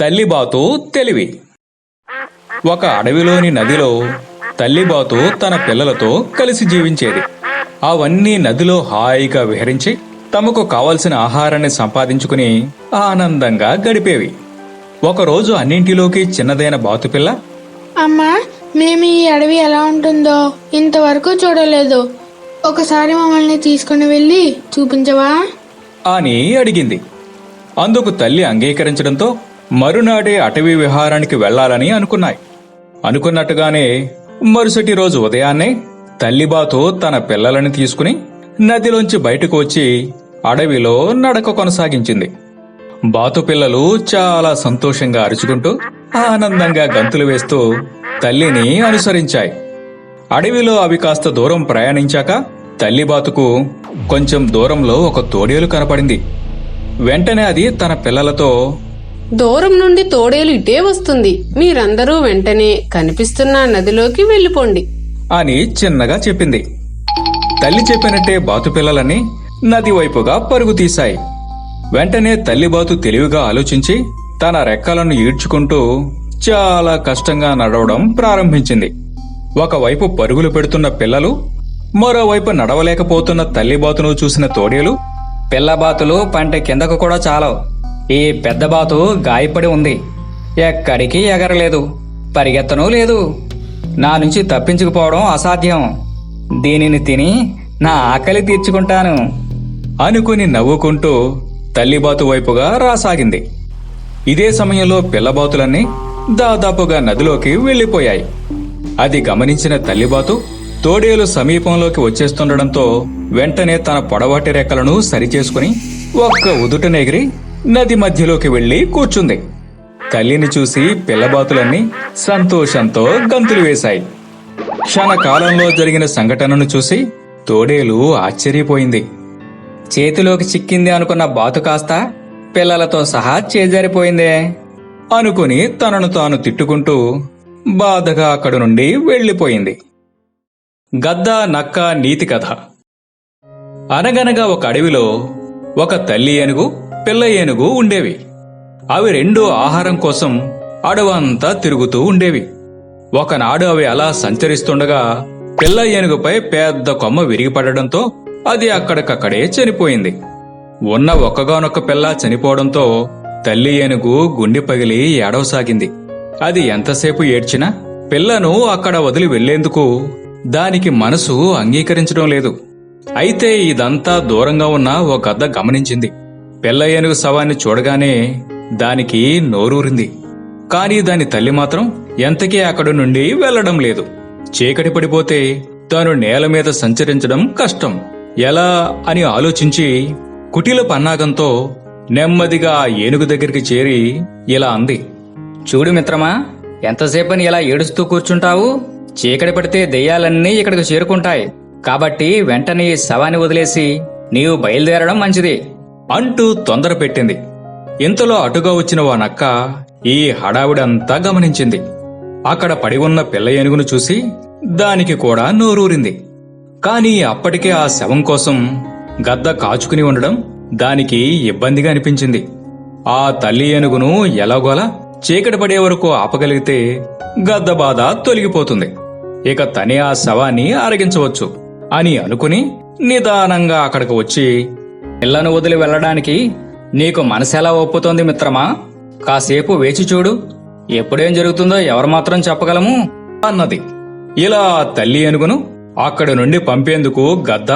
తల్లిబాతు తెలివి. ఒక అడవిలోని నదిలో తల్లిబాతు తన పిల్లలతో కలిసి జీవించేది. అవన్నీ నదిలో హాయిగా విహరించి తమకు కావలసిన ఆహారాన్ని సంపాదించుకుని ఆనందంగా గడిపేవి. ఒకరోజు అన్నింటిలోకి చిన్నదైన బాతుపిల్ల అమ్మా మేము ఈ అడవి ఎలా ఉంటుందో ఇంతవరకు చూడలేదు. ఒకసారి మమ్మల్ని తీసుకుని వెళ్ళి చూపించవా? అని అడిగింది. అందుకు తల్లి అంగీకరించడంతో మరునాడే అటవీ విహారానికి వెళ్ళాలని అనుకున్నాయి. అనుకున్నట్టుగానే మరుసటి రోజు ఉదయాన్నే తల్లిబాతు తన పిల్లలని తీసుకుని నదిలోంచి బయటకు వచ్చి అడవిలో నడక కొనసాగించింది. బాతు పిల్లలు చాలా సంతోషంగా అరుచుకుంటూ ఆనందంగా గంతులు వేస్తూ తల్లిని అనుసరించాయి. అడవిలో అవి కాస్త దూరం ప్రయాణించాక తల్లిబాతుకు కొంచెం దూరంలో ఒక తోడేలు కనపడింది. వెంటనే అది తన పిల్లలతో దూరం నుండి తోడేలు ఇటే వస్తుంది. మీరందరూ వెంటనే కనిపిస్తున్న నదిలోకి వెళ్ళిపోండి. అని చిన్నగా చెప్పింది. తల్లి చెప్పినట్టే బాతు పిల్లలని నది వైపుగా పరుగు తీశాయి. వెంటనే తల్లి బాతు తెలివిగా ఆలోచించి తన రెక్కలను ఈడ్చుకుంటూ చాలా కష్టంగా నడవడం ప్రారంభించింది. ఒకవైపు పరుగులు పెడుతున్న పిల్లలు మరోవైపు నడవలేకపోతున్న తల్లి బాతును చూసిన తోడేలు పిల్ల బాతులు పంట కిందకు కూడా చాలవు. ఈ పెద్ద బాతు గాయపడి ఉంది. ఎక్కడికి ఎగరలేదు. పరిగెత్తనూ లేదు. నా నుంచి తప్పించుకుపోవడం అసాధ్యం. దీనిని తిని నా ఆకలి తీర్చుకుంటాను. అనుకుని నవ్వుకుంటూ తల్లిబాతు వైపుగా రాసాగింది. ఇదే సమయంలో పిల్లబాతులన్నీ దాదాపుగా నదిలోకి వెళ్ళిపోయాయి అది గమనించిన తల్లిబాతు తోడేలు సమీపంలోకి వచ్చేస్తుండడంతో వెంటనే తన పొడవాటి రెక్కలను సరిచేసుకుని ఒక్క ఉదుటనెగిరి నది మధ్యలోకి వెళ్ళి కూర్చుంది. తల్లిని చూసి పిల్లబాతులన్నీ సంతోషంతో గంతులు వేశాయి. క్షణకాలంలో జరిగిన సంఘటనను చూసి తోడేలు ఆశ్చర్యపోయింది. చేతిలోకి చిక్కింది అనుకున్న బాతు కాస్త పిల్లలతో సహా చేజారిపోయిందే అనుకుని తనను తాను తిట్టుకుంటూ బాధగా అక్కడి నుండి వెళ్ళిపోయింది గద్ద నక్క నీతి కథ. అనగనగా ఒక అడవిలో ఒక తల్లి ఏనుగు పిల్ల ఏనుగు ఉండేవి. అవి రెండు ఆహారం కోసం అడవంతా తిరుగుతూ ఉండేవి. ఒకనాడు అవి అలా సంచరిస్తుండగా పిల్ల ఏనుగుపై పెద్ద కొమ్మ విరిగిపడడంతో అది అక్కడికక్కడే చనిపోయింది. ఉన్న ఒక్కగానొక్క పిల్ల చనిపోవడంతో తల్లి ఏనుగు గుండె పగిలి ఏడవసాగింది అది ఎంతసేపు ఏడ్చినా పిల్లను అక్కడ వదిలి వెళ్ళేందుకు దానికి మనసు అంగీకరించడం లేదు. అయితే ఇదంతా దూరంగా ఉన్న ఒక గద్ద గమనించింది. పిల్ల ఏనుగు శవాన్ని చూడగానే దానికి నోరూరింది. కాని దాని తల్లి మాత్రం ఎంతకీ అక్కడి నుండి వెళ్ళడం లేదు. చీకటి పడిపోతే తాను నేల మీద సంచరించడం కష్టం. ఎలా అని ఆలోచించి కుటిల పన్నాగంతో నెమ్మదిగా ఏనుగు దగ్గరికి చేరి ఇలా అంది. చూడు మిత్రమా ఎంతసేపని ఇలా ఏడుస్తూ కూర్చుంటావు? చీకటి పడితే దెయ్యాలన్నీ ఇక్కడికి చేరుకుంటాయి. కాబట్టి వెంటనే శవాన్ని వదిలేసి నీవు బయలుదేరడం మంచిది. అంటూ తొందర పెట్టింది ఇంతలో అటుగా వచ్చిన ఓ నక్క ఈ హడావిడంతా గమనించింది. అక్కడ పడి ఉన్న పిల్ల ఏనుగును చూసి దానికి కూడా నోరూరింది. కాని అప్పటికే ఆ శవం కోసం గద్ద కాచుకుని ఉండడం దానికి ఇబ్బందిగా అనిపించింది. ఆ తల్లి ఏనుగును ఎలాగోలా చీకటి పడే వరకు ఆపగలిగితే గద్ద బాధ తొలగిపోతుంది. ఇక తనే ఆ శవాన్ని అరగించవచ్చు అని అనుకుని నిదానంగా అక్కడికి వచ్చి పిల్లను వదిలి వెళ్ళడానికి నీకు మనసెలా ఒప్పుతోంది మిత్రమా? కాసేపు వేచి చూడు. ఎప్పుడేం జరుగుతుందో ఎవరు మాత్రం చెప్పగలము? అన్నది. ఇలా తల్లి ఏనుగును అక్కడి నుండి పంపేందుకు గద్ద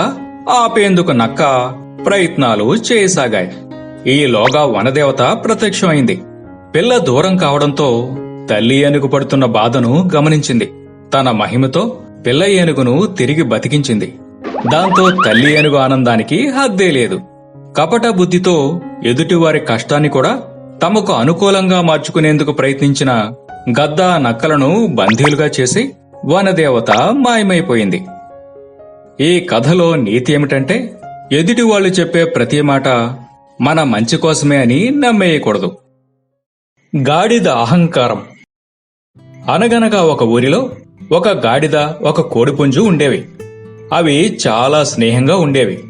ఆపేందుకు నక్క ప్రయత్నాలు చేయసాగాయి. ఈలోగా వనదేవత ప్రత్యక్షమైంది. పిల్ల దూరం కావడంతో తల్లి ఏనుగు పడుతున్న బాధను గమనించింది. తన మహిమతో పిల్ల ఏనుగును తిరిగి బతికించింది. దాంతో తల్లి ఏనుగు ఆనందానికి హద్దే లేదు. కపట బుద్ధితో ఎదుటివారి కష్టాన్ని కూడా తమకు అనుకూలంగా మార్చుకునేందుకు ప్రయత్నించిన గద్ద నక్కలను బందీలుగా చేసి వనదేవత మాయమైపోయింది. ఈ కథలో నీతి ఏమిటంటే ఎదుటి వాళ్ళు చెప్పే ప్రతి మాట మన మంచి కోసమే అని నమ్మేయకూడదు. గాడిద అహంకారం. అనగనగా ఒక ఊరిలో ఒక గాడిద ఒక కోడిపుంజు ఉండేవి. అవి చాలా స్నేహంగా ఉండేవి.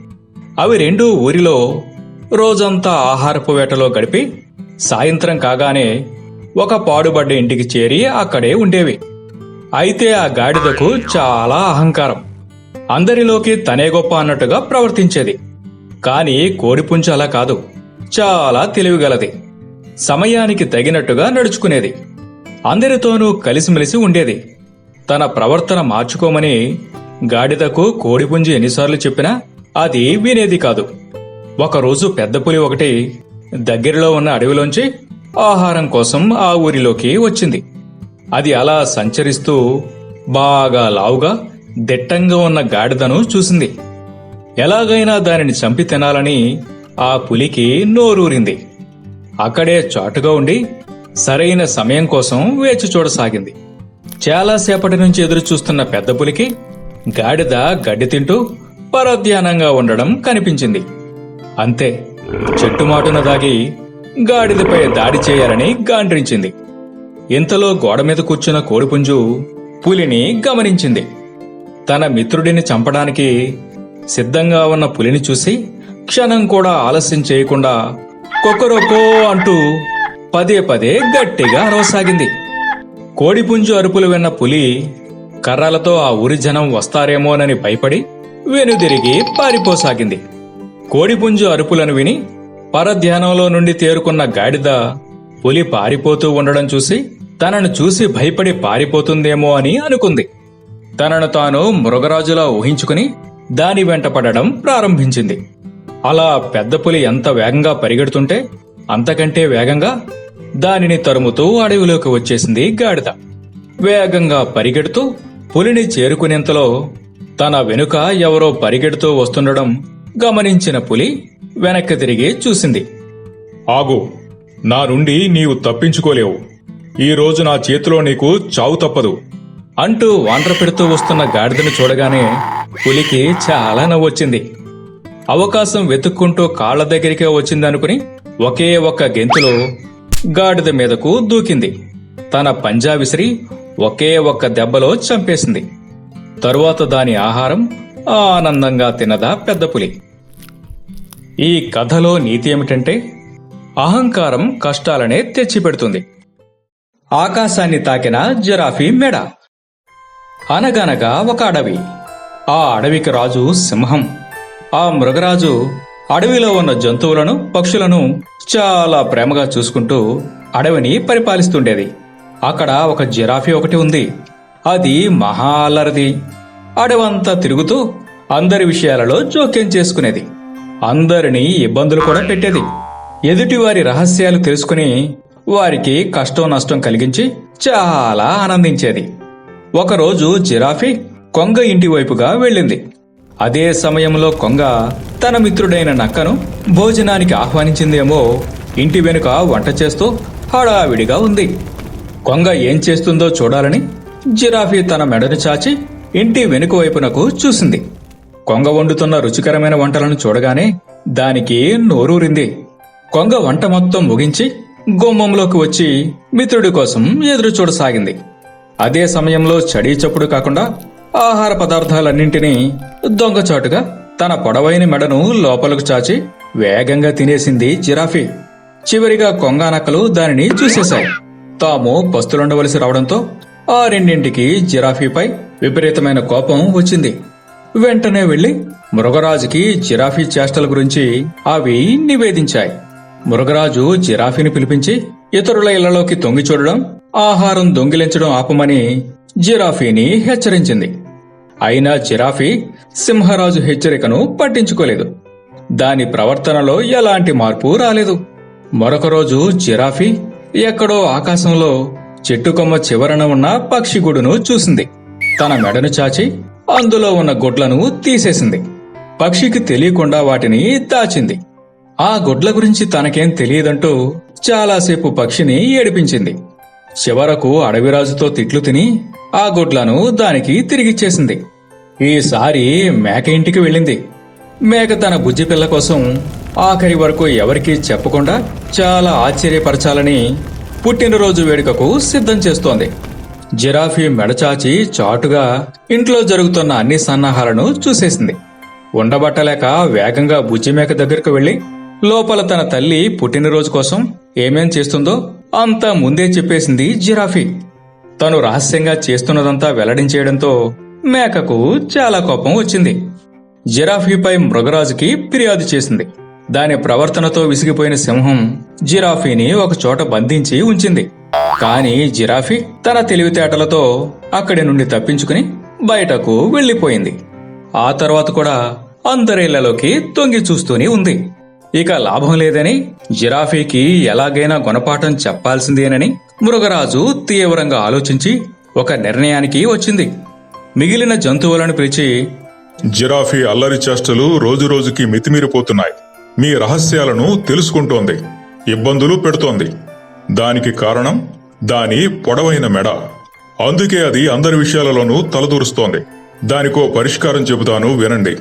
అవి రెండూ ఊరిలో రోజంతా ఆహారపు వేటలో గడిపి సాయంత్రం కాగానే ఒక పాడుబడ్డ ఇంటికి చేరి అక్కడే ఉండేవి. అయితే ఆ గాడిదకు చాలా అహంకారం. అందరిలోకి తనే గొప్ప అన్నట్టుగా ప్రవర్తించేది. కాని కోడిపుంజు అలా కాదు. చాలా తెలివిగలది. సమయానికి తగినట్టుగా నడుచుకునేది. అందరితోనూ కలిసిమెలిసి ఉండేది. తన ప్రవర్తన మార్చుకోమని గాడిదకు కోడిపుంజు ఎన్నిసార్లు చెప్పినా అది వినేది కాదు. ఒకరోజు పెద్ద పులి ఒకటి దగ్గరలో ఉన్న అడవిలోంచి ఆహారం కోసం ఆ ఊరిలోకి వచ్చింది. అది అలా సంచరిస్తూ బాగా లావుగా దిట్టంగా ఉన్న గాడిదను చూసింది. ఎలాగైనా దానిని చంపి తినాలని ఆ పులికి నోరూరింది. అక్కడే చాటుగా ఉండి సరైన సమయం కోసం వేచి చూడసాగింది. చాలాసేపటి నుంచి ఎదురు చూస్తున్న పెద్ద పులికి గాడిద గడ్డి తింటూ పరధ్యానంగా ఉండడం కనిపించింది. అంతే చెట్టుమాటున దాగి గాడిదపై దాడి చేయాలని గాండ్రించింది. ఇంతలో గోడ మీద కూర్చున్న కోడిపుంజు పులిని గమనించింది. తన మిత్రుడిని చంపడానికి సిద్ధంగా ఉన్న పులిని చూసి క్షణం కూడా ఆలస్యం చేయకుండా కొక్కరొక్కో అంటూ పదే పదే గట్టిగా అరవసాగింది. కోడిపుంజు అరుపులు విన్న పులి కర్రలతో ఆ ఊరి జనం వస్తారేమోనని భయపడి వెనుదిరిగి పారిపోసాగింది. కోడిపుంజు అరుపులను విని పరధ్యానంలో నుండి తేరుకున్న గాడిద పులి పారిపోతూ ఉండడం చూసి తనను చూసి భయపడి పారిపోతుందేమో అని అనుకుంది. తనను తాను మృగరాజులా ఊహించుకుని దాని వెంట పడడం ప్రారంభించింది. అలా పెద్ద పులి ఎంత వేగంగా పరిగెడుతుంటే అంతకంటే వేగంగా దానిని తరుముతూ అడవిలోకి వచ్చేసింది గాడిద. వేగంగా పరిగెడుతూ పులిని చేరుకునేంతలో తన వెనుక ఎవరో పరిగెడుతూ వస్తుండడం గమనించిన పులి వెనక్కి తిరిగి చూసింది. ఆగు నా నుండి నీవు తప్పించుకోలేవు. ఈ రోజు నా చేతిలో నీకు చావు తప్పదు. అంటూ వాండ్ర పెడుతూ వస్తున్న గాడిదను చూడగానే పులికి చాలా నవ్వొచ్చింది. అవకాశం వెతుక్కుంటూ కాళ్ళ దగ్గరికే వచ్చిందనుకుని ఒకే ఒక్క గెంతులో గాడిద మీదకు దూకింది. తన పంజా విసిరి ఒకే ఒక్క దెబ్బలో చంపేసింది. తరువాత దాని ఆహారం ఆనందంగా తినదా పెద్ద పులి. ఈ కథలో నీతి ఏమిటంటే అహంకారం కష్టాలనే తెచ్చిపెడుతుంది. ఆకాశాన్ని తాకిన జిరాఫీ మెడ. అనగనగా ఒక అడవి. ఆ అడవికి రాజు సింహం. ఆ మృగరాజు అడవిలో ఉన్న జంతువులను పక్షులను చాలా ప్రేమగా చూసుకుంటూ అడవిని పరిపాలిస్తుండేది. అక్కడ ఒక జిరాఫీ ఒకటి ఉంది. అది మహా అల్లరిది. అడవంతా తిరుగుతూ అందరి విషయాలలో జోక్యం చేసుకునేది. అందరినీ ఇబ్బందులు కూడా పెట్టేది. ఎదుటివారి రహస్యాలు తెలుసుకుని వారికి కష్టం నష్టం కలిగించి చాలా ఆనందించేది. ఒకరోజు జిరాఫీ కొంగ ఇంటి వైపుగా వెళ్ళింది. అదే సమయంలో కొంగ తన మిత్రుడైన నక్కను భోజనానికి ఆహ్వానించిందేమో ఇంటి వెనుక వంట చేస్తూ హడావిడిగా ఉంది. కొంగ ఏం చేస్తుందో చూడాలని జిరాఫీ తన మెడను చాచి ఇంటి వెనుక వైపునకు చూసింది. కొంగ వండుతున్న రుచికరమైన వంటలను చూడగానే దానికి నోరూరింది. కొంగ వంట మొత్తం ముగించి గుమ్మంలోకి వచ్చి మిత్రుడి కోసం ఎదురు చూడసాగింది అదే సమయంలో చడీ చప్పుడు కాకుండా ఆహార పదార్థాలన్నింటినీ దొంగచాటుగా తన పొడవైన మెడను లోపలకు చాచి వేగంగా తినేసింది జిరాఫీ. చివరిగా కొంగానక్కలు దానిని చూసేశాయి. తాము పస్తులుండవలసి రావడంతో ఆ రెండింటికి జిరాఫీపై విపరీతమైన కోపం వచ్చింది. వెంటనే వెళ్ళి మృగరాజుకి జిరాఫీ చేష్టల గురించి అవి నివేదించాయి. మృగరాజు జిరాఫీని పిలిపించి ఇతరుల ఇళ్ళలోకి తొంగి చూడడం ఆహారం దొంగిలించడం ఆపమని జిరాఫీని హెచ్చరించింది. అయినా జిరాఫీ సింహరాజు హెచ్చరికను పట్టించుకోలేదు. దాని ప్రవర్తనలో ఎలాంటి మార్పు రాలేదు. మరొక రోజు జిరాఫీ ఎక్కడో ఆకాశంలో చెట్టు కొమ్మ చివరన ఉన్న పక్షిగూడును చూసింది. తన మెడను చాచి అందులో ఉన్న గుడ్లను తీసేసింది. పక్షికి తెలియకుండా వాటిని దాచింది. ఆ గుడ్ల గురించి తనకేం తెలియదంటూ చాలాసేపు పక్షిని ఏడిపించింది. చివరకు అడవిరాజుతో తిట్లు తిని ఆ గుడ్లను దానికి తిరిగిచ్చేసింది. ఈసారి మేక ఇంటికి వెళ్ళింది. మేక తన బుజ్జి పిల్ల కోసం ఆఖరి వరకు ఎవరికీ చెప్పకుండా చాలా ఆశ్చర్యపరచాలని పుట్టినరోజు వేడుకకు సిద్ధం చేస్తోంది. జిరాఫీ మెడచాచి చాటుగా ఇంట్లో జరుగుతున్న అన్ని సన్నాహాలను చూసేసింది. ఉండబట్టలేక వేగంగా బుజ్జి మేక దగ్గరకు వెళ్ళి లోపల తన తల్లి పుట్టినరోజు కోసం ఏమేం చేస్తుందో అంతా ముందే చెప్పేసింది జిరాఫీ. తను రహస్యంగా చేస్తున్నదంతా వెల్లడించేయడంతో మేకకు చాలా కోపం వచ్చింది. జిరాఫీపై మృగరాజుకి ఫిర్యాదు చేసింది. దాని ప్రవర్తనతో విసిగిపోయిన సింహం జిరాఫీని ఒక చోట బంధించి ఉంచింది. కాని జిరాఫీ తన తెలివితేటలతో అక్కడి నుండి తప్పించుకుని బయటకు వెళ్ళిపోయింది ఆ తర్వాత కూడా అందరిళ్ళలోకి తొంగి చూస్తూనే ఉంది. ఇక లాభం లేదని జిరాఫీకి ఎలాగైనా గుణపాఠం చెప్పాల్సిందేనని మృగరాజు తీవ్రంగా ఆలోచించి ఒక నిర్ణయానికి వచ్చింది. మిగిలిన జంతువులను పిలిచి జిరాఫీ అల్లరి చేష్టలు రోజురోజుకి మితిమీరిపోతున్నాయి. మీ రహస్యాలను తెలుసుకుంటోంది ఇబ్బందులు పెడుతోంది. దానికి కారణం దాని పొడవైన మెడ. అందుకే అది అందరి విషయాలలోనూ తలదూరుస్తోంది. దానికో పరిష్కారం చెబుతాను వినండి.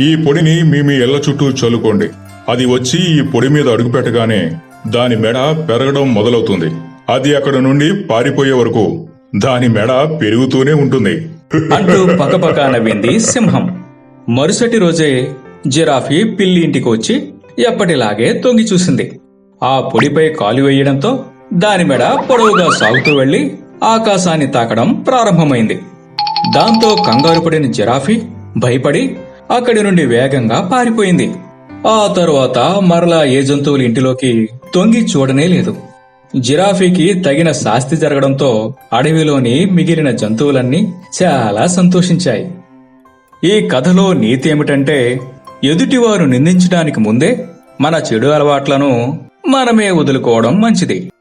ఈ పొడిని మీ మీ ఇళ్ళ చుట్టూ చల్లుకోండి. అది వచ్చి ఈ పొడి మీద అడుగుపెట్టగానే దాని మెడ పెరగడం మొదలవుతుంది. అది అక్కడ నుండి పారిపోయే వరకు దాని మెడ పెరుగుతూనే ఉంటుంది. అంటూ పకపక నవ్వింది సింహం. మరుసటి రోజే జిరాఫీ పిల్లి ఇంటికి వచ్చి ఎప్పటిలాగే తొంగి చూసింది. ఆ పొడిపై కాలు వేయడంతో దాని మెడ పొడవుగా సాగుతూ వెళ్ళి ఆకాశాన్ని తాకడం ప్రారంభమైంది. దాంతో కంగారు పడిన జిరాఫీ భయపడి అక్కడి నుండి వేగంగా పారిపోయింది. ఆ తరువాత మరలా ఏ జంతువుల ఇంటిలోకి తొంగి చూడనే లేదు. జిరాఫీకి తగిన శాస్తి జరగడంతో అడవిలోని మిగిలిన జంతువులన్నీ చాలా సంతోషించాయి. ఈ కథలో నీతి ఏమిటంటే ఎదుటివారు నిందించడానికి ముందే మన చెడు అలవాట్లను మనమే వదులుకోవడం మంచిది.